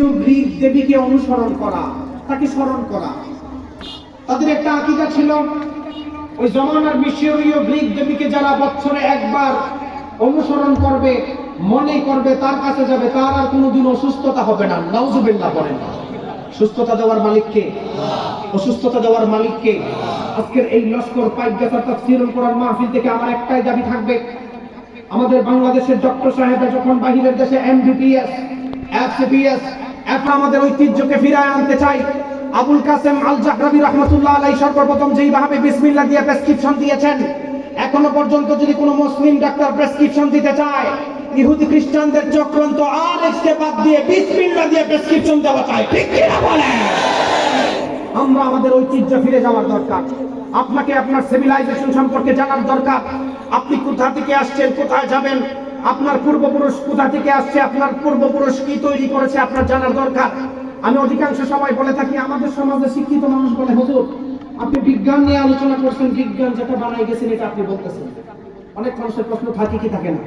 মিশরীয় গ্রিক দেবীকে অনুসরণ করা, তাকে স্মরণ করা। তাদের একটা আকিদা ছিল, ওই জমানার মিশরীয় গ্রিক দেবীকে যারা বছরে একবার অনুসরণ করবে, মনে করবে তার কাছে যাবে, তার আর কোনোদিন অসুস্থতা হবে না। নাউজুবিল্লাহ বলেন। সুস্থতা দেওয়ার মালিককে অসুস্থতা দেওয়ার মালিককে আজকের এই লস্কর পাইপ গাছার তাফসীরুল কোরআন মাহফিল থেকে আমার একটাই দাবি থাকবে, আমাদের বাংলাদেশের ডক্টর সাহেবরা যখন বাহিরের দেশে এমবিবিএস এফসিবিএস এখন আমাদের ঐতিহ্যকে ফিরায় আনতে চাই। আবুল কাসেম আল জাহরাবি রহমতুল্লাহ আলাই সর্বপ্রথম যেইভাবে বিসমিল্লাহ দিয়ে প্রেসক্রিপশন দিয়েছেন, এখনও পর্যন্ত যদি কোনো মুসলিম ডাক্তার প্রেসক্রিপশন দিতে চায়, ইহুদি খ্রিস্টানদের চক্রান্ত আর এক্সকে বাদ দিয়ে বিসমিল্লাহ দিয়ে প্রেসক্রিপশন দেওয়া চায় ঠিক বলেন? আমরা আমাদের ঐতিহ্য ফিরে যাওয়ার দরকার। আপনাকে আপনার সিভিলাইজেশন সম্পর্কে জানার দরকার। আপনি কোথা থেকে আসছেন, কোথায় যাবেন? আপনার পূর্বপুরুষ কোথা থেকে আসছে, আপনার পূর্বপুরুষ কি তৈরি করেছে, আপনার জানার দরকার। আমি অধিকাংশ সময় বলে থাকি, আমাদের সমাজে শিক্ষিত মানুষ বলে, হুজুর, আপনি বিজ্ঞান নিয়ে আলোচনা করছেন, বিজ্ঞান যেটা বানাই গেছেন, এটা আপনি বলতেছেন। অনেক মানুষের প্রশ্ন থাকে কি থাকে না।